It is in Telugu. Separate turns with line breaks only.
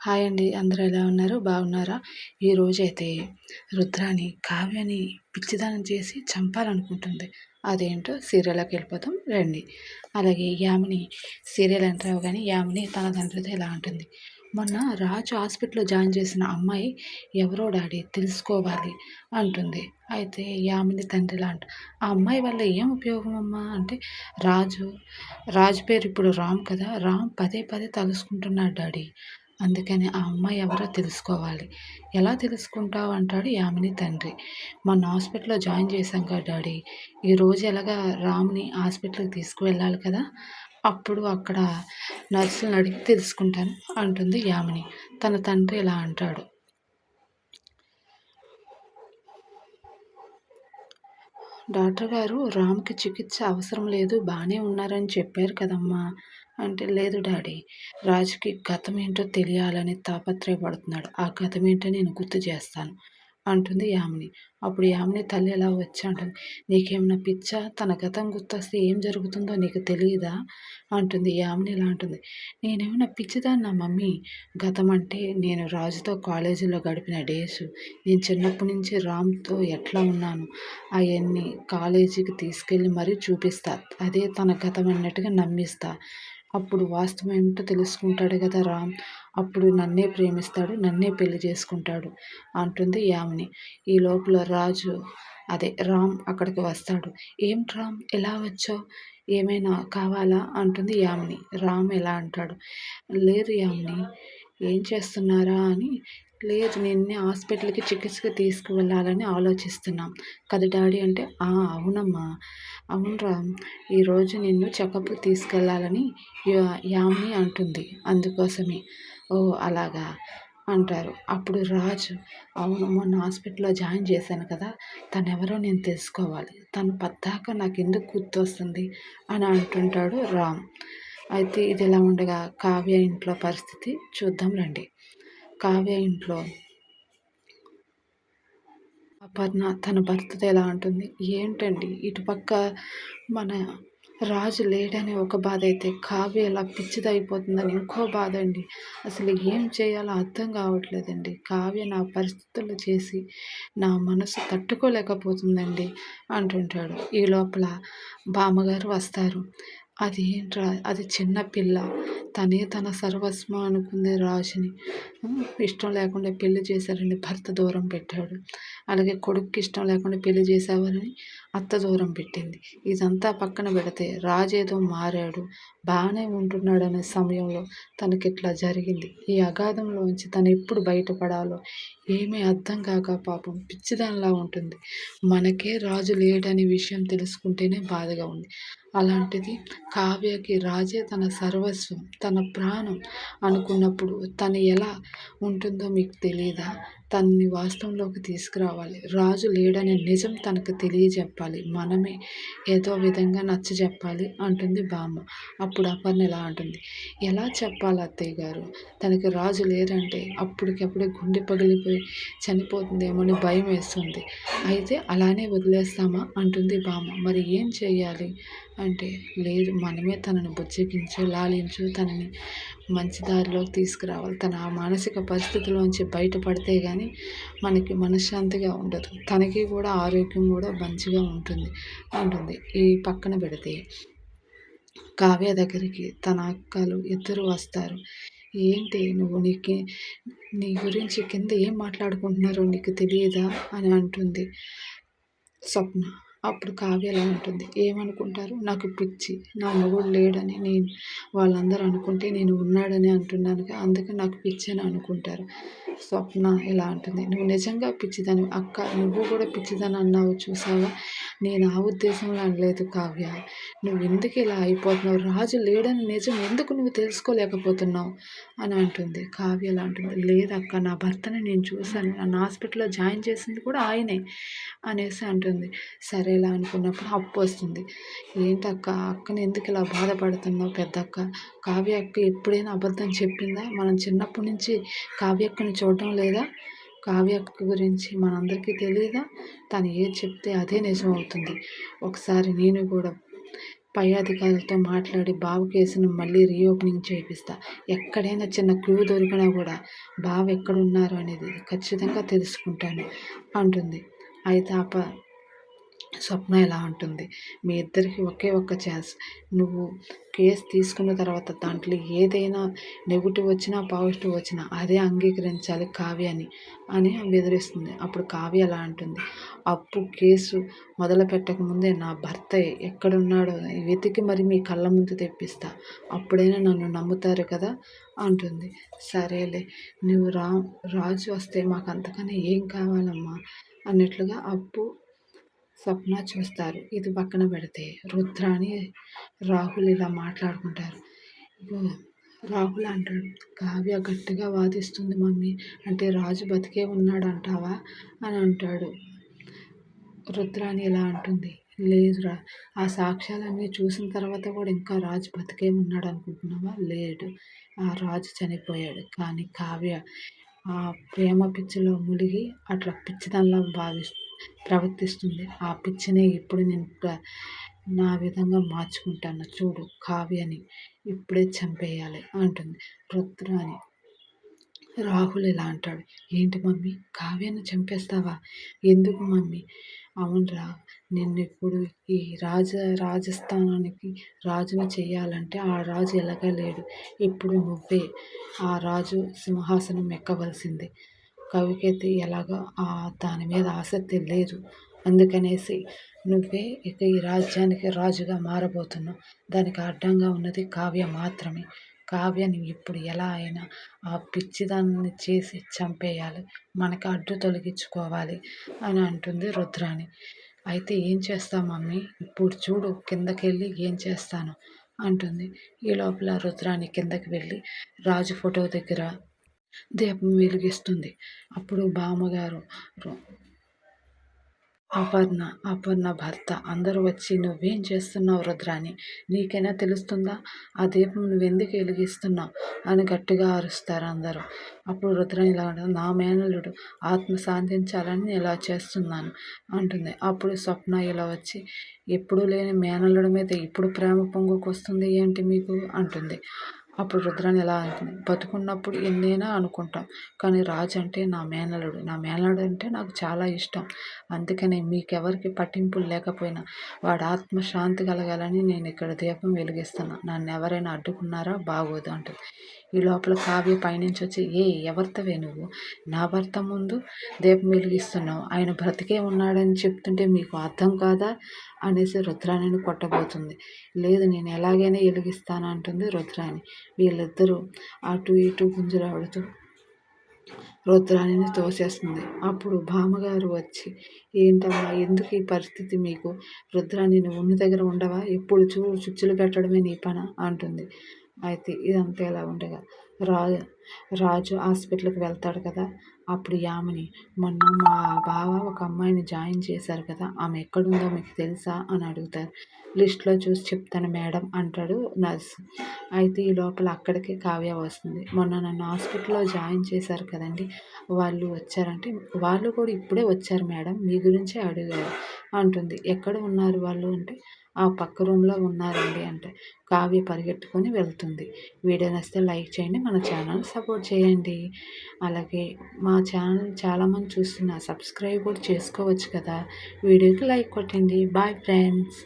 హాయ్ అండి. అందరూ ఎలా ఉన్నారు? బాగున్నారా? ఈరోజైతే రుద్రాని కావ్యని పిచ్చిదానం చేసి చంపాలనుకుంటుంది. అదేంటో సీరియల్కి వెళ్ళిపోతాం రండి. అలాగే యామిని సీరియల్ అంటారు కానీ యామిని తన తండ్రితో ఎలా ఉంటుంది మొన్న రాజు హాస్పిటల్లో జాయిన్ చేసిన అమ్మాయి ఎవరో డాడీ తెలుసుకోవాలి అంటుంది. అయితే యామిని తండ్రిలా అంట ఆ అమ్మాయి వల్ల ఏం ఉపయోగం అమ్మా? అంటే రాజు రాజు పేరు ఇప్పుడు రామ్ కదా. రామ్ పదే పదే తలుసుకుంటున్నాడు డాడీ. అందుకని ఆ అమ్మాయి ఎవరో తెలుసుకోవాలి. ఎలా తెలుసుకుంటావు? అంటాడు యామిని తండ్రి. మొన్న హాస్పిటల్లో జాయిన్ చేశాం కదా డాడీ. ఈరోజు ఎలాగా రామ్ని హాస్పిటల్కి తీసుకువెళ్ళాలి కదా? అప్పుడు అక్కడ నర్సులను అడిగి తెలుసుకుంటాను అంటుంది యామిని. తన తండ్రి ఇలా అంటాడు. డాక్టర్ గారు రామ్కి చికిత్స అవసరం లేదు బాగానే ఉన్నారని చెప్పారు కదమ్మా. అంటే లేదు డాడీ రాజుకి గతం ఏంటో తెలియాలని తాపత్రయపడుతున్నాడు. ఆ గతం ఏంటో నేను గుర్తు చేస్తాను. అంటుంది యామిని. అప్పుడు యామిని తల్లి ఎలా వచ్చి అంటుంది. నీకేమైనా పిచ్చా? తన గతం గుర్తొస్తే ఏం జరుగుతుందో నీకు తెలియదా అంటుంది యామిని ఇలా అంటుంది. నేనేమైనా పిచ్చిదాన్నా మమ్మీ? గతం అంటే నేను రాజుతో కాలేజీలో గడిపిన డేస్. నేను చిన్నప్పటి నుంచి రామ్తో ఎట్లా ఉన్నాను? అవన్నీ కాలేజీకి తీసుకెళ్ళి మరీ చూపిస్తా. అదే తన గతం అన్నట్టుగా నమ్మిస్తా. అప్పుడు వాస్తవం ఏమిటో తెలుసుకుంటాడు కదా రామ్. అప్పుడు నన్నే ప్రేమిస్తాడు నన్నే పెళ్ళి చేసుకుంటాడు అంటుంది యామిని. ఈ లోపల రాజు అదే రామ్ అక్కడికి వస్తాడు. ఏం రామ్? ఎలా వచ్చావు? ఏమైనా కావాలా? అంటుంది యామిని. రామ్ ఎలా అంటాడు? లేదు యామిని ఏం చేస్తున్నారా అని లేదు నిన్నే హాస్పిటల్కి చికిత్సకి తీసుకువెళ్ళాలని ఆలోచిస్తున్నాం. కదా డాడీ? అంటే అవునమ్మా. అవునరా. ఈరోజు నిన్ను చెకప్కి తీసుకెళ్ళాలని యామిని అంటుంది. అందుకోసమే. ఓ అలాగా అంటారు. అప్పుడు రాజు అవును మొన్న హాస్పిటల్లో జాయిన్ చేశాను కదా తను ఎవరో నేను తెలుసుకోవాలి. తను పద్దాక నాకు ఎందుకు గుర్తొస్తుంది అని అంటుంటాడు రామ్. అయితే ఇది ఇలా ఉండగా కావ్య ఇంట్లో పరిస్థితి చూద్దాం రండి. కావ్య ఇంట్లో. అపర్ణ తన భర్తతో ఎలా ఉంటుంది? ఏంటండి? ఇటుపక్క మన రాజు లేడనే ఒక బాధ అయితే కావ్య ఎలా పిచ్చిదైపోతుందని ఇంకో బాధ అండి. అసలు ఏం చేయాలో అర్థం కావట్లేదండి. కావ్య నా పరిస్థితులు చేసి నా మనసు తట్టుకోలేకపోతుందండి అంటుంటాడు. ఈ లోపల బామ్మగారు వస్తారు. అది ఏంట్రా అది చిన్న పిల్ల. తనే తన సర్వస్వం అనుకుంది రాజుని. ఇష్టం లేకుండా పెళ్ళి చేశారని భర్త దూరం పెట్టాడు. అలాగే కొడుక్కి ఇష్టం లేకుండా పెళ్ళి చేసేవారని అత్త దూరం పెట్టింది. ఇదంతా పక్కన పెడితే రాజేదో మారాడు. బాగానే ఉంటున్నాడనే సమయంలో తనకి ఇట్లా జరిగింది. ఈ అగాధంలోంచి తను ఎప్పుడు బయటపడాలో ఏమీ అర్థం కాక పాపం పిచ్చిదానిలా ఉంటుంది. మనకే రాజు లేడనే విషయం తెలుసుకుంటేనే బాధగా ఉంది. అలాంటిది కావ్యకి రాజే తన సర్వస్వం తన ప్రాణం అనుకున్నప్పుడు తను ఎలా ఉంటుందో మీకు తెలియదా తనని వాస్తవంలోకి తీసుకురావాలి. రాజు లేడనే నిజం తనకు తెలియజెప్పాలి. మనమే ఏదో విధంగా నచ్చ చెప్పాలి అంటుంది బామ్మ. అప్పుడు అపర్ణ ఎలా అంటుంది. ఎలా చెప్పాలి అత్తయ్య గారు? తనకి రాజు లేరంటే అప్పటికప్పుడే గుండె పగిలిపోయి చనిపోతుందేమో అని భయం వేస్తుంది. అయితే అలానే వదిలేస్తామా? అంటుంది బామ్మ. మరి ఏం చేయాలి? అంటే లేదు మనమే తనను బుజ్జగించు లాలించు తనని మంచి దారిలోకి తీసుకురావాలి. తన ఆ మానసిక పరిస్థితిలోంచి బయటపడితే కానీ మనకి మనశ్శాంతిగా ఉండదు. తనకి కూడా ఆరోగ్యం కూడా మంచిగా ఉంటుంది. ఉంటుంది. ఈ పక్కన పెడితే కావ్య దగ్గరికి తన అక్కలు ఇద్దరు వస్తారు. ఏంటి నువ్వు నీకు నీ గురించి కింద ఏం మాట్లాడుకుంటున్నారో నీకు తెలియదా? అని అంటుంది స్వప్న. అప్పుడు కావ్య ఎలా ఉంటుంది ఏమనుకుంటారు? నాకు పిచ్చి. నా మొగుడు లేడని నేను వాళ్ళందరూ అనుకుంటే నేను ఉన్నాడని అంటున్నాను అందుకే నాకు పిచ్చి అని అనుకుంటారు. స్వప్న ఇలా అంటుంది నువ్వు నిజంగా పిచ్చిదని అక్క నువ్వు కూడా పిచ్చిదని అన్నావు చూసావా? నేను ఆ ఉద్దేశంలో అనలేదు కావ్య. నువ్వు ఎందుకు ఇలా అయిపోతున్నావు? రాజు లేడని నిజం ఎందుకు నువ్వు తెలుసుకోలేకపోతున్నావు? అని అంటుంది. కావ్య ఎలా అంటుంది లేదక్క నా భర్తని నేను చూశాను. నన్ను హాస్పిటల్లో జాయిన్ చేసింది కూడా ఆయనే అనేసి అంటుంది. సరే సరేలా అనుకున్నప్పుడు అప్పు వస్తుంది. ఏంటక్క అక్కని ఎందుకు ఇలా బాధపడుతున్నావు పెద్దక్క? కావ్య అక్క ఎప్పుడైనా అబద్ధం చెప్పిందా? మనం చిన్నప్పటి నుంచి కావ్య అక్కని చూడటం లేదా? కావ్య అక్క గురించి మనందరికీ తెలియదా తను ఏది చెప్తే అదే నిజం అవుతుంది ఒకసారి నేను కూడా పై అధికారులతో మాట్లాడి బావ కేసును మళ్ళీ రీఓపెనింగ్ చేయిస్తా. ఎక్కడైనా చిన్న క్లూ దొరికినా కూడా బావ ఎక్కడున్నారు అనేది ఖచ్చితంగా తెలుసుకుంటాను అంటుంది. అయితే ఆ ప స్వప్న ఎలా ఉంటుంది? మీ ఇద్దరికి ఒకే ఒక్క ఛాన్స్. నువ్వు కేసు తీసుకున్న తర్వాత దాంట్లో ఏదైనా నెగిటివ్ వచ్చినా పాజిటివ్ వచ్చినా అదే అంగీకరించాలి కావ్యని అని బెదిరిస్తుంది. అప్పుడు కావ్య ఎలా అంటుంది. అప్పు కేసు మొదలు పెట్టక ముందే నా భర్త ఎక్కడున్నాడో వెతికి మరి మీ కళ్ళ ముందు తెప్పిస్తా. అప్పుడైనా నన్ను నమ్ముతారు కదా? అంటుంది. సరేలే నువ్వు రా రాజు వస్తే మాకు అంతకన్నా ఏం కావాలమ్మా? అన్నట్లుగా అప్పు స్వప్న చూస్తారు. ఇది పక్కన పెడితే రుద్రాని రాహుల్ ఇలా మాట్లాడుకుంటారు. రాహుల్ అంటాడు కావ్య గట్టిగా వాదిస్తుంది మమ్మీ. అంటే రాజు బతికే ఉన్నాడు అంటావా అని అంటాడు. రుద్రాని ఇలా అంటుంది లేదురా ఆ సాక్ష్యాలన్నీ చూసిన తర్వాత కూడా ఇంకా రాజు బతికే ఉన్నాడు అనుకుంటున్నావా లేడు ఆ రాజు చనిపోయాడు. కానీ కావ్య ఆ ప్రేమ పిచ్చిలో మునిగి అట్లా పిచ్చిదానిలా భావిస్తుంది ప్రవర్తిస్తుంది. ఆ పిచ్చినే ఇప్పుడు నేను నా విధంగా మార్చుకుంటాను. చూడు కావ్యని ఇప్పుడే చంపేయాలి అంటుంది రుద్ర అని రాహుల్ ఇలా అంటాడు. ఏంటి మమ్మీ? కావ్యాన్ని చంపేస్తావా? ఎందుకు మమ్మీ? అవునరా నిన్ను ఇప్పుడు ఈ రాజ రాజస్థానానికి రాజును చేయాలంటే ఆ రాజు ఎలాగలేడు. ఇప్పుడు నువ్వే ఆ రాజు సింహాసనం ఎక్కవలసిందే. కవికైతే ఎలాగో దాని మీద ఆసక్తి లేదు. అందుకనేసి నువ్వే ఇక ఈ రాజ్యానికి రాజుగా మారబోతున్నావు. దానికి అడ్డంగా ఉన్నది కావ్య మాత్రమే. కావ్యని ఇప్పుడు ఎలా అయినా ఆ పిచ్చిదాన్ని చేసి చంపేయాలి. మనకి అడ్డు తొలగించుకోవాలి అని అంటుంది రుద్రాణి. అయితే ఏం చేస్తాం మమ్మీ? ఇప్పుడు చూడు కిందకెళ్ళి ఏం చేస్తాను? అంటుంది. ఈ లోపల రుద్రాణి కిందకి వెళ్ళి రాజు ఫోటో దగ్గర దీపం వెలిగిస్తుంది. అప్పుడు బామ్మగారు అపర్ణ అపర్ణ భర్త అందరూ వచ్చి నువ్వేం చేస్తున్నావు రుద్రాని నీకైనా తెలుస్తుందా? ఆ దీపం నువ్వెందుకు వెలిగిస్తున్నావు? అని గట్టిగా అరుస్తారు అందరూ. అప్పుడు రుద్రాని ఇలా నా మేనలుడు ఆత్మ శాంతించాలని ఇలా చేస్తున్నాను అంటుంది. అప్పుడు స్వప్న ఇలా వచ్చి ఎప్పుడు లేని మేనల్లుడి మీద ఇప్పుడు ప్రేమ పొంగుకొస్తుంది ఏంటి మీకు? అంటుంది. అప్పుడు రుద్రాన్ని ఎలా అంటుంది బతుకున్నప్పుడు ఎన్నైనా అనుకుంటాం. కానీ రాజు అంటే నా మేనలుడు నా మేనలుడు అంటే నాకు చాలా ఇష్టం. అందుకనే మీకెవరికి పట్టింపులు లేకపోయినా వాడు ఆత్మశాంతి కలగాలని నేను ఇక్కడ దీపం వెలిగిస్తున్నా నన్ను ఎవరైనా అడ్డుకున్నారా? బాగోదు అంటుంది. ఈ లోపల కావ్య పైనుంచి వచ్చి ఏ ఎవరితవే నువ్వు? నా భర్త ముందు దీపం వెలిగిస్తున్నావు. ఆయన బ్రతికే ఉన్నాడని చెప్తుంటే మీకు అర్థం కాదా? అనేసి రుద్రాణిని కొట్టబోతుంది. లేదు నేను ఎలాగైనా వెలిగిస్తాను అంటుంది రుద్రాణి. వీళ్ళిద్దరూ అటు ఇటు గుంజులాడుతూ రుద్రాణిని తోసేస్తుంది. అప్పుడు భామగారు వచ్చి ఏంటమ్మా ఎందుకు ఈ పరిస్థితి మీకు? రుద్రాణిని ఉన్న దగ్గర ఉండవా? ఎప్పుడు చూ చుచ్చులు పెట్టడమే నీ పన అంటుంది. అయితే ఇదంతా ఎలా ఉండగా రా రాజు హాస్పిటల్కి వెళ్తాడు కదా అప్పుడు యామిని మొన్న మా బావ ఒక అమ్మాయిని జాయిన్ చేశారు కదా ఆమె ఎక్కడుందో మీకు తెలుసా? అని అడుగుతారు. లిస్ట్లో చూసి చెప్తాను మేడం అంటాడు నర్స్. అయితే ఈ లోపల అక్కడికి కావ్య వస్తుంది. మొన్న నన్ను హాస్పిటల్లో జాయిన్ చేశారు కదండి వాళ్ళు వచ్చారంటే వాళ్ళు కూడా ఇప్పుడే వచ్చారు మేడం మీ గురించే అడిగారు. అంటుంది. ఎక్కడ ఉన్నారు వాళ్ళు? అంటే ఆ పక్క రూమ్లో ఉన్నారండి అంటే కావ్య పరిగెట్టుకొని వెళ్తుంది. వీడియో నచ్చితే లైక్ చేయండి మన ఛానల్ సపోర్ట్ చేయండి. అలాగే మా ఛానల్ చాలామంది చూస్తున్నారు సబ్స్క్రైబ్ కూడా చేసుకోవచ్చు కదా. వీడియోకి లైక్ కొట్టండి. Bye friends.